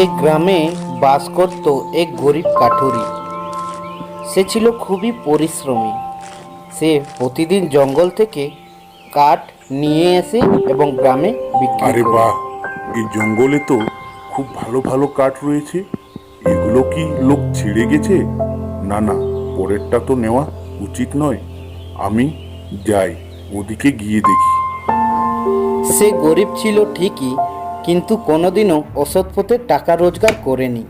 এই গ্রামে বাস করত এক গরিব কাঠুরি। সে ছিল খুবই পরিশ্রমী। সে প্রতিদিন জঙ্গল থেকে কাঠ নিয়ে এসে এবং গ্রামে বিক্রি আরে বাহ এই জঙ্গলে তো খুব ভালো ভালো কাঠ রয়েছে। এগুলো কি লোক ছিঁড়ে গেছে? না না পরেরটা তো নেওয়া উচিত নয়। আমি যাই ওদিকে গিয়ে দেখি। সে গরিব ছিল ঠিকই কিন্তু কোনোদিনও অসৎ পথে টাকা রোজগার করেনি।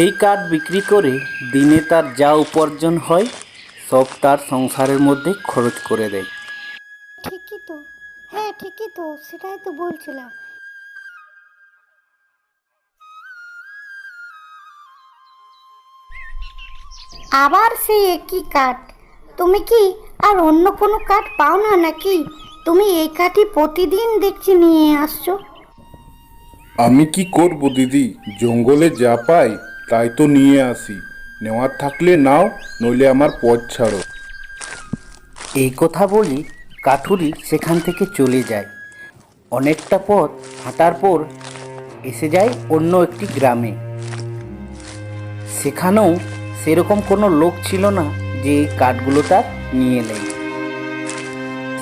এই কাঠ বিক্রি করে দিনে তার যা উপার্জন হয়, সব তার সংসারের মধ্যে খরচ করে দেয়। তো সেটাই তো বলছিলাম। আবার সেই একই কাঠ। তুমি কি আর অন্য কোনো কাঠ পাও না নাকি? তুমি এই কাঠই প্রতিদিন দেখছি নিয়ে আসছো। আমি কি করব দিদি? জঙ্গলে যা পাই তাই তো নিয়ে আসি। নেওয়ার থাকলে নাও নইলে আমার পথ ছাড়ো। এই কথা বলি কাঠুরি সেখান থেকে চলে যায়। অনেকটা পথ হাঁটার পর এসে যায় অন্য একটি গ্রামে। সেখানেও সেরকম কোনো লোক ছিল না যে এই কাঠগুলো তার নিয়ে নেয়।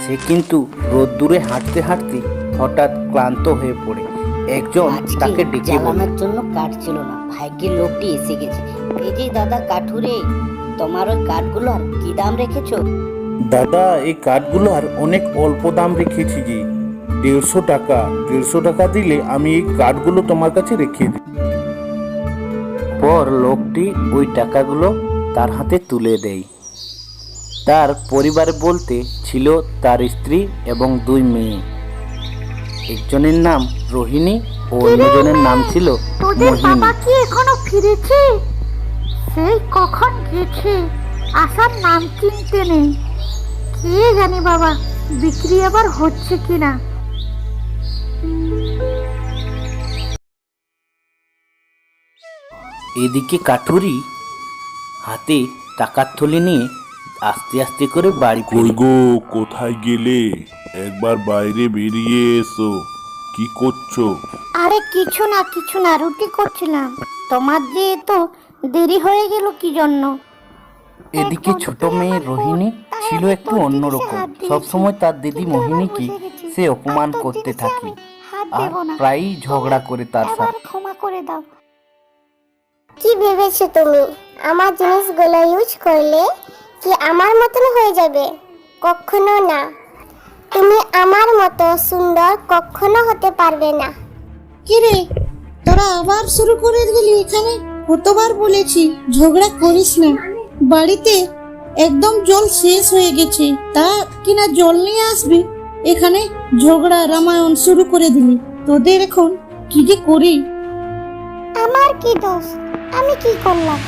সে কিন্তু রোদ্দুরে হাঁটতে হাঁটতে হঠাৎ ক্লান্ত হয়ে পড়ে। একজন তাকে ডেকে বলে জ্বালানোর জন্য কাঠ ছিল না ভাগ্যের লোকটি এসে গেছে। এই যে দাদা কাঠুরে তোমার ওই কাঠগুলো আর কি দাম রেখেছো? দাদা এই কাঠগুলো আর অনেক অল্প দাম রেখেছি যে। দেড়শো টাকা দেড়শো টাকা দিলে আমি এই কার্ডগুলো তোমার কাছে রেখে দিই। পর লোকটি ওই টাকাগুলো তার হাতে তুলে দেয়। তার পরিবার বলতে ছিল তার স্ত্রী এবং দুই মেয়ে। একজনের নাম রোহিণী ও অন্যজনের নাম ছিল তোদের বাবা কি এখনও ফিরেছে? সেই কখন গেছে? আসার নাম চিনতে নেই। কে জানি বাবা বিক্রি আবার হচ্ছে কিনা? এদিকে কাঠুরি হাতে টাকার থলে নিয়ে আস্তে আস্তে করে বাড়ি কই গো কোথায় গেলে? একবার বাইরে বেরিয়ে এসো। কি করছ? আরে কিছু না কিছু না রুটি করছিলাম। তোমার যে তো দেরি হয়ে গেল কি জন্য? এদিকে ছোট মেয়ে রোহিণী ছিল একটু অন্যরকম। সবসময় তার দিদি মোহিনীকে সে অপমান করতে থাকে। আর দেব না। প্রায়ই ঝগড়া করে তার সাথে। ক্ষমা করে দাও। কি ভেবেছো তুমি? আমার জিনিস জিনিসগুলো ইউজ করলে কি আমার মতন হয়ে যাবে? কখনো না। তুমি আমার মতো সুন্দর কখনো হতে পারবে না। কি রে? তোরা আবার শুরু করে দিলি এখানে? কতবার বলেছি ঝগড়া করিস না। বাড়িতে একদম জল শেষ হয়ে গেছে। তা কিনা জল নিয়ে আসবি? এখানে ঝগড়া রামায়ণ শুরু করে দিলি। তোদের এখন কি যে করি? আমার কি দোষ? আমি কি করলাম?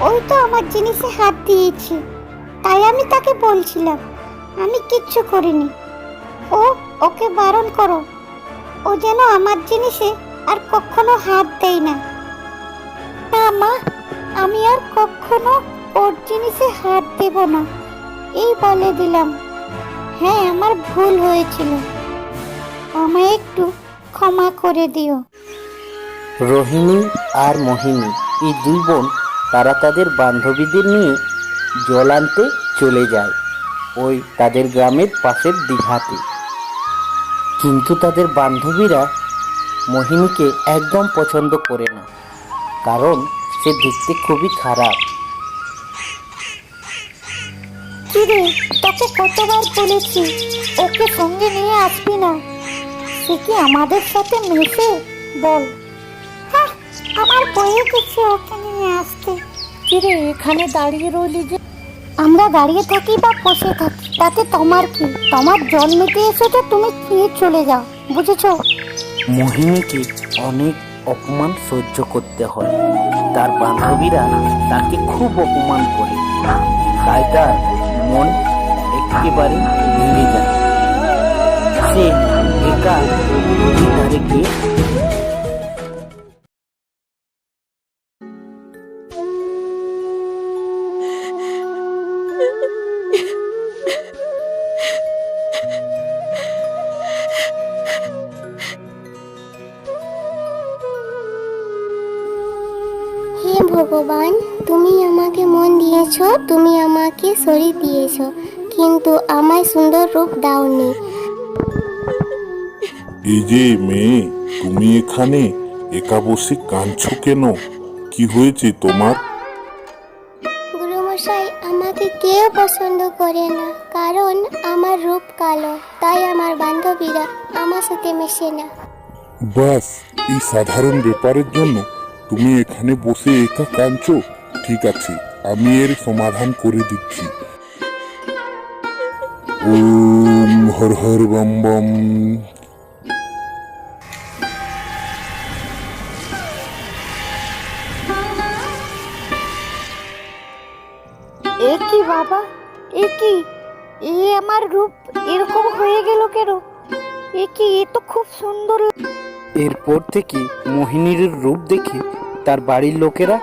ওই তো আমার জিনিসে হাত দিয়েছি। তাই আমি তাকে বলছিলাম, আমি কিচ্ছু করিনি। ও, ওকে বারণ করো। ও যেন আমার জিনিসে আর কখনো হাত দেয় না। না মা, আমি আর কখনো ওর জিনিসে হাত দেব না। এই বলে দিলাম। হ্যাঁ আমার ভুল হয়েছিল। আমায় একটু ক্ষমা করে দিও। রোহিণী আর মোহিনী এই দুই বোন তারা তাদের বান্ধবীদের নিয়ে জল আনতে চলে যায় ওই তাদের গ্রামের পাশের দীঘাতে। কিন্তু তাদের বান্ধবীরা মোহিনীকে একদম পছন্দ করে না কারণ সে দেখতে খুবই খারাপ। কতবার বলেছি, ওকে সঙ্গে নিয়ে আসবি না। সে কি আমাদের সাথে মেশে? বল। হ্যাঁ আমার বয়ে গেছে ওকে নিয়ে আসতে। কিরে, এখানে দাঁড়িয়ে রইলি যে? আমরা দাঁড়িয়ে থাকি বা বসে থাকি, তাতে তোমার কি? তোমার জল নিতে এসেছ, তুমি নিয়ে চলে যাও, বুঝেছ? মোহিনীকে অনেক অপমান সহ্য করতে হয়। তার বান্ধবীরা তাকে খুব অপমান করে। তাই তার মন একেবারে ভেঙে যায় সে একা নদীর ধারে গিয়ে হে ভগবান, তুমি আমাকে মন দিয়েছ, তুমি আমাকে শরীর দিয়েছ। কিন্তু আমায় সুন্দর রূপ দাওনি। এই যে মেয়ে তুমি এখানে একা বসে কাঁদছো কেন? কি হয়েছে তোমার? গুরুমশাই আমাকে কেউ পছন্দ করে না কারণ আমার রূপ কালো তাই আমার বান্ধবীরা আমার সাথে মেশে না। বাস এই সাধারণ ব্যাপারের জন্য তুমি এখানে বসে একা কাঁদছো? ঠিক আছে আমি এর সমাধান করে দিচ্ছি। ওম হর হর বম বম। এ কি বাবা? এ কি? এ আমার রূপ এরকম হয়ে গেল কেন? এ কি? এ তো খুব সুন্দর এরপর থেকে মোহিনীর রূপ দেখে তার বাড়ির লোকেরা